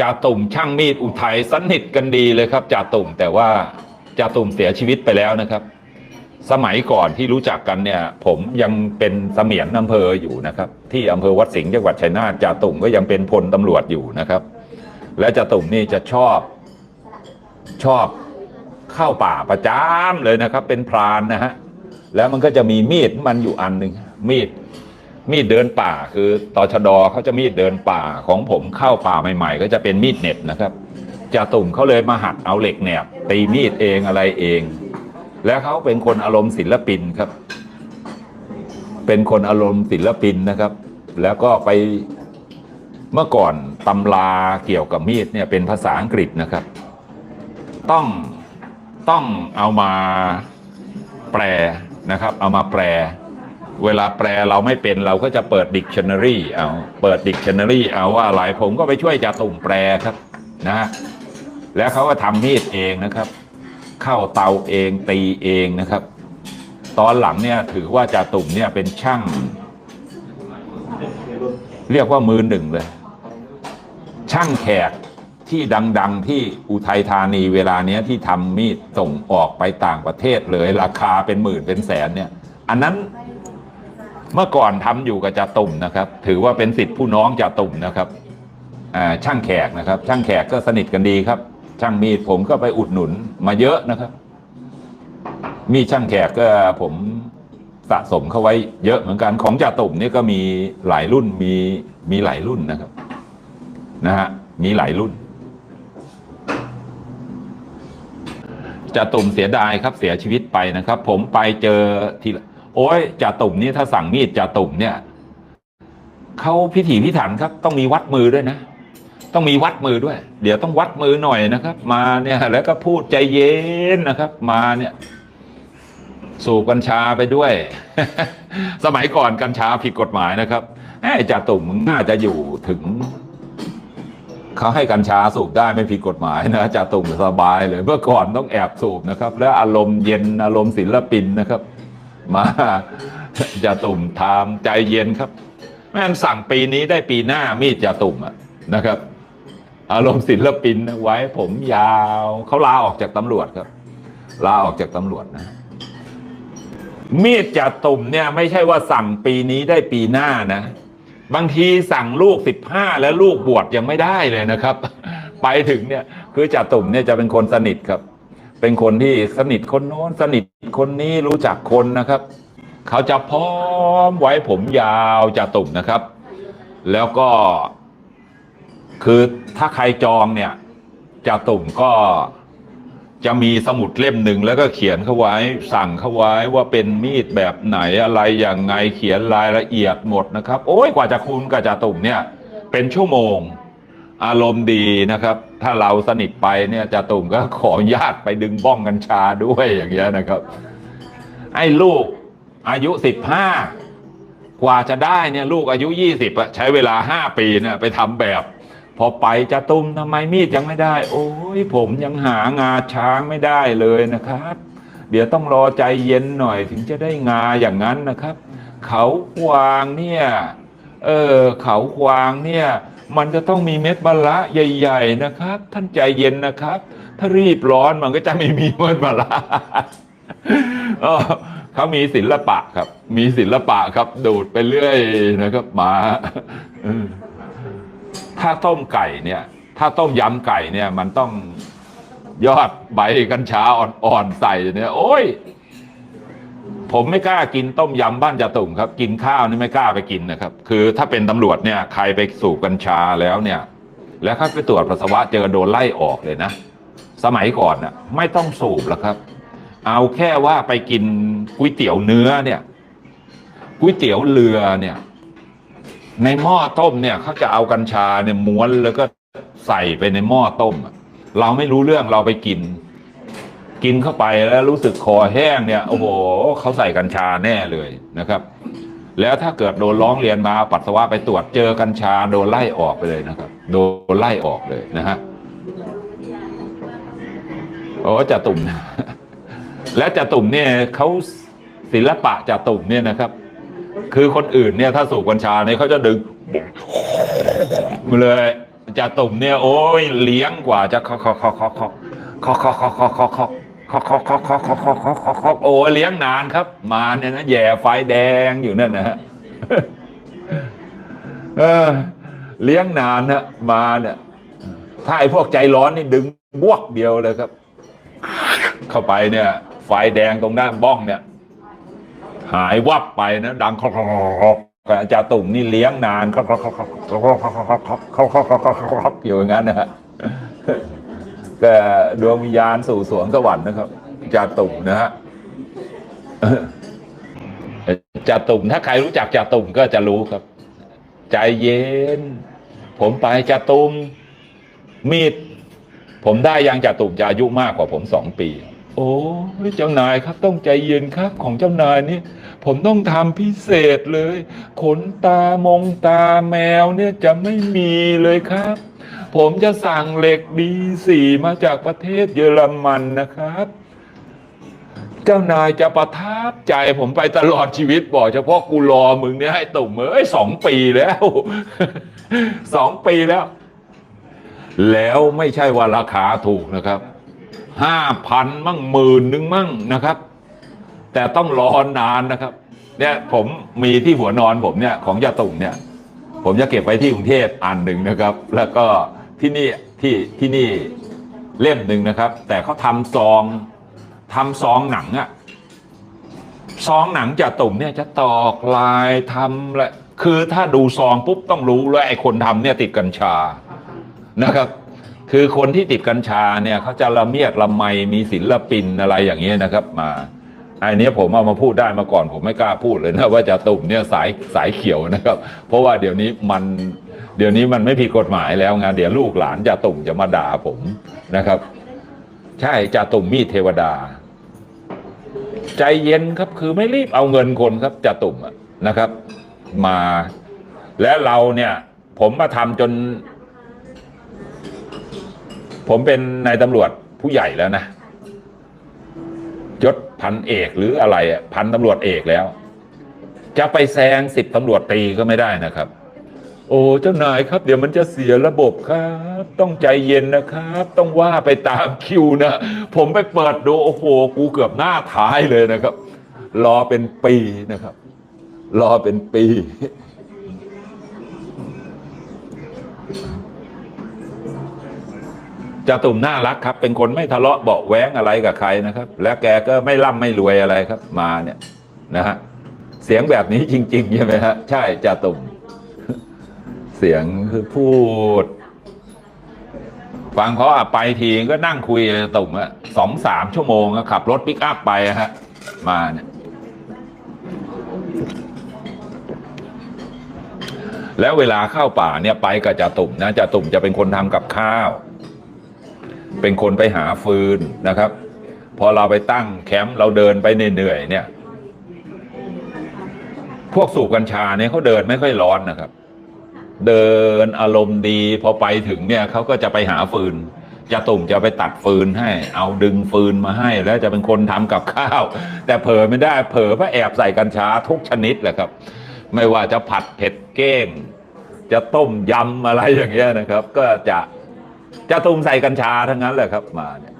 จ่าตุ่มช่างมีดอุทัยสนิทกันดีเลยครับจ่าตุ่มแต่ว่าจ่าตุ่มเสียชีวิตไปแล้วนะครับ สมัยก่อนที่รู้จักกันเนี่ย ผมยังเป็นเสมียนอำเภออยู่นะครับ ที่อำเภอวัดสิงห์จังหวัดชัยนาทจ่าตุ่มก็ยังเป็นพลตำรวจอยู่นะครับ และจ่าตุ่มนี่จะชอบชอบเข้าป่าประจำเลยนะครับ เป็นพรานนะฮะแล้วมันก็จะมีมีดมันอยู่อันหนึ่งมีด มีดเดินป่าคือตอชดเขาจะมีดเดินป่าของผมเข้าป่าใหม่ ๆ ก็จะเป็นมีดเน็บนะครับจ่าตุ่มเขาเลยมาหัดเอาเหล็กแหนบตีมีดเองอะไรเอง แล้วเขาเป็นคนอารมณ์ศิลปินครับ เป็นคนอารมณ์ศิลปินนะครับ แล้วก็ไปเมื่อก่อนตำราเกี่ยวกับมีดเนี่ยเป็นภาษาอังกฤษนะครับ ต้องต้องเอามาแปลนะครับ เอามาแปล เวลาแปลเราไม่เป็นเราก็จะเปิดดิกชันนารีเอาเปิดดิกชันนารีเอาว่าอะไรผมก็ไปช่วยจ่าตุ่มแปลครับนะแล้วเขาก็ทำมีดเองนะครับ เข้าเตาเองตีเองนะครับ ตอนหลังเนี่ยถือว่าจ่าตุ่มเนี่ยเป็นช่าง เรียกว่ามือหนึ่งเลย ช่างแขกที่ดัง ๆ ที่อุทัยธานีเวลาเนี้ยที่ทำมีดส่งออกไปต่างประเทศเลย ราคาเป็นหมื่นเป็นแสนเนี่ย อันนั้น เมื่อก่อนทำอยู่กับจ่าตุ่มนะครับ ถือว่าเป็นสิทธิผู้น้องจ่าตุ่มนะครับอ่าช่างแขกนะครับ ช่างแขกก็สนิทกันดีครับ ช่างมีดผมก็ไปอุดหนุนมาเยอะนะครับ มีช่างแขกก็ผมสะสมเข้าไว้เยอะเหมือนกันของจ่าตุ่มนี่ก็มีหลายรุ่นมีมีหลายรุ่นนะครับนะฮะมีหลายรุ่นจ่าตุ่มเสียดายครับเสียชีวิตไปนะครับ ผมไปเจอทีละ โอ้ยจ่าตุ่มนี่ถ้าสั่งมีดจ่าตุ่มเนี่ยเขาพิถีพิถันครับ ต้องมีวัดมือด้วยนะ ต้องมีวัดมือด้วย เดี๋ยวต้องวัดมือหน่อยนะครับ มาเนี่ย แล้วก็พูดใจเย็นนะครับ มาเนี่ย สูบกัญชาไปด้วย สมัยก่อนกัญชาผิดกฎหมายนะครับไอ้จ่าตุ่มมึงน่าจะอยู่ถึงเขาให้กัญชาสูบได้ไม่ผิดกฎหมายนะจ่าตุ่มสบายเลย เมื่อก่อนต้องแอบสูบนะครับ แล้วอารมณ์เย็นอารมณ์ศิลปินนะครับ มาจ่าตุ่มทำใจเย็นครับแม่นสั่งปีนี้ได้ปีหน้ามีดจ่าตุ่มอะนะครับ อารมณ์ศิลปินไว้ผมยาวเขาลาออกจากตำรวจครับ ลาออกจากตำรวจนะ มีดจ่าตุ่มเนี่ยไม่ใช่ว่าสั่งปีนี้ได้ปีหน้านะ บางทีสั่งลูกสิบห้าแล้วลูกบวชยังไม่ได้เลยนะครับ ไปถึงเนี่ยคือจ่าตุ่มเนี่ยจะเป็นคนสนิทครับ เป็นคนที่สนิทคนโน้น สนิทคนนี้รู้จักคนนะครับ เขาจะพร้อมไว้ผมยาวจ่าตุ่มนะครับ แล้วก็ คือถ้าใครจองเนี่ยจ่าตุ่มก็จะมีสมุดเล่มหนึ่งแล้วก็เขียนเข้าไว้สั่งเข้าไว้ว่าเป็นมีดแบบไหนอะไรอย่างไงเขียนรายละเอียดหมดนะครับ โอ้ยกว่าจะคุณกับจ่าตุ่มเนี่ย เป็นชั่วโมง อารมณ์ดีนะครับ ถ้าเราสนิทไปเนี่ยจ่าตุ่มก็ขอญาตไปดึงบ้องกัญชาด้วยอย่างเงี้ยนะครับ ไอ้ลูกอายุสิบห้ากว่าจะได้เนี่ยลูกอายุยี่สิบอะใช้เวลาห้าปีเนี่ยไปทำแบบ พอไปจะตุ้มทำไมมีดยังไม่ได้ โอ้ยผมยังหางาช้างไม่ได้เลยนะครับ เดี๋ยวต้องรอใจเย็นหน่อยถึงจะได้งาอย่างนั้นนะครับ เขาควางเนี่ย เออเขาควางเนี่ย มันจะต้องมีเม็ดมะละใหญ่ ๆนะครับ ท่านใจเย็นนะครับ ถ้ารีบร้อนมันก็จะไม่มีเม็ดมะละเออเขามีศิลปะครับ มีศิลปะครับ ดูดไปเรื่อยนะครับมาถ้าต้มไก่เนี่ย ถ้าต้มยำไก่เนี่ย มันต้องยอดใบกัญชาอ่อนๆใส่เนี่ย โอ้ย ผมไม่กล้ากินต้มยำบ้านจ่าตุ่มครับ กินข้าวนี่ไม่กล้าไปกินนะครับ คือถ้าเป็นตำรวจเนี่ยใครไปสูบกัญชาแล้วเนี่ย แล้วเขาไปตรวจปัสสาวะเจอโดนไล่ออกเลยนะ สมัยก่อนน่ะไม่ต้องสูบแล้วครับ เอาแค่ว่าไปกินก๋วยเตี๋ยวเนื้อเนี่ยก๋วยเตี๋ยวเรือเนี่ย ในหม้อต้มเนี่ยเขาจะเอากัญชาเนี่ยม้วนแล้วก็ใส่ไปในหม้อต้ม เราไม่รู้เรื่องเราไปกิน กินเข้าไปแล้วรู้สึกคอแห้งเนี่ยโอ้โหเขาใส่กัญชาแน่เลยนะครับ แล้วถ้าเกิดโดนร้องเรียนมาปัสสาวะไปตรวจเจอกัญชาโดนไล่ออกไปเลยนะครับ โดนไล่ออกเลยนะฮะโอ้จะตุ่ม และจ่าตุ่มเนี่ยเขาศิลปะจ่าตุ่มเนี่ยนะครับ คือคนอื่นเนี่ยถ้าสูบกัญชาเนี่ยเขาจะดึงมาเลยจะตุ่มเนี่ยโอ้ยเลี้ยงกว่าจะเคาะเคาะเคาะเคาะเคาะเคาะเคาะเคาะเคา เคาเคาเคาเคาเคาเคาเคาเคาเคาโอ้เลี้ยงนานครับ มาเนี่ยนะแย่ไฟแดงอยู่นั่นนะฮะเลี้ยงนานนะมาเนี่ยถ้าไอ้พวกใจร้อนนี่ดึงบวกเดียวเลยครับ เข้าไปเนี่ย ไฟแดงตรงด้านบ้องเนี่ย หายวับไปนะ ดังคอกกับอาจารย์ตุ่มนี่เลี้ยงนานคอกคอกคอกคอกคอกคอกคอกคอกคอกคอกคอกคอกอยู่อย่างนั้นนะฮะ ก็ดวงวิญญาณสู่สวงสวรรค์นะครับอาจาตุ่มนะฮะอาจาตุ่มถ้าใครรู้จักอาจาตุ่มก็จะรู้ครับ ใจเย็น ผมไปอาจาตุ่มมีด ผมได้ยังจ่าตุ่มจะอายุมากกว่าผมสองปี โอ้เจ้านายครับ ต้องใจเย็นครับ ของเจ้านายนี่ผมต้องทำพิเศษเลย ขนตามงตาแมวเนี่ยจะไม่มีเลยครับ ผมจะสั่งเหล็กดีสี่มาจากประเทศเยอรมันนะครับ เจ้านายจะประทับใจผมไปตลอดชีวิตบอกเฉพาะกูรอมึงเนี่ยให้ตุ่มเอ้ยสองปีแล้วสองปีแล้ว แล้วไม่ใช่ว่าราคาถูกนะครับห้าพันมั่งหมื่นหนึ่งมั่งนะครับ แต่ต้องรอนานนะครับ เนี่ยผมมีที่หัวนอนผมเนี่ยของยาตุ่มเนี่ย ผมจะเก็บไว้ที่กรุงเทพอันหนึ่งนะครับ แล้วก็ ที่นี่ที่ที่นี่เล่มหนึ่งนะครับ แต่เขาทำซองทำซองหนังอะซองหนังจากตุ่มเนี่ยจะตอกลายทำและคือถ้าดูซองปุ๊บต้องรู้เลยไอ้คนทำเนี่ยติดกัญชานะครับ คือคนที่ติดกัญชาเนี่ยเขาจะละเมียดละไมมีศิลปินอะไรอย่างเงี้ยนะครับมา อันนี้ผมเอามาพูดได้มาก่อน ผมไม่กล้าพูดเลยนะว่าจะตุ่มเนี่ยสายสายเขียวนะครับ เพราะว่าเดี๋ยวนี้มันเดี๋ยวนี้มันไม่ผิดกฎหมายแล้วไงเดี๋ยวลูกหลานจะตุ่มจะมาด่าผมนะครับ ใช่จะตุ่มมีดเทวดา ใจเย็นครับคือไม่รีบเอาเงินคนครับจะตุ่มอะนะครับ มา และเราเนี่ย ผมมาทำจน ผมเป็นนายตำรวจผู้ใหญ่แล้วนะ พันเอกหรืออะไรพันตำรวจเอกแล้ว จะไปแซงสิบตำรวจตีก็ไม่ได้นะครับ โอ้เจ้านายครับ เดี๋ยวมันจะเสียระบบครับ ต้องใจเย็นนะครับ ต้องว่าไปตามคิวนะ ผมไปเปิดดูโอ้โหกูเกือบหน้าท้ายเลยนะครับ รอเป็นปีนะครับ รอเป็นปี จตุ่มน่ารักครับ เป็นคนไม่ทะเลาะเบาะแว้งอะไรกับใครนะครับ และแกก็ไม่ร่ำไม่รวยอะไรครับ มาเนี่ยนะฮะเสียงแบบนี้จริงๆใช่ไหมฮะใช่จตุ่มเสียงคือพูด ฟังเขาอะไปทีก็นั่งคุยตุ่มอะสองสามชั่วโมงอะขับรถปิกอัพไปอะฮะมาเนี่ยแล้วเวลาเข้าป่าเนี่ยไปกับจ่าตุ่มนะจ่าตุ่มจะเป็นคนทำกับข้าว เป็นคนไปหาฟืนนะครับ พอเราไปตั้งแคมป์เราเดินไปเหนื่อยๆเนี่ย พวกสูบกัญชาเนี่ยเขาเดินไม่ค่อยร้อนนะครับ เดินอารมณ์ดีพอไปถึงเนี่ยเขาก็จะไปหาฟืนจะตุ่มจะไปตัดฟืนให้ เอาดึงฟืนมาให้ แล้วจะเป็นคนทำกับข้าว แต่เผลอไม่ได้เผลอเพราะแอบใส่กัญชาทุกชนิดแหละครับ ไม่ว่าจะผัดเผ็ดเก้ง จะต้มยำอะไรอย่างเงี้ยนะครับ ก็จะ จะตุมใส่กัญชาทั้งนั้นแหละครับมาเนี่ย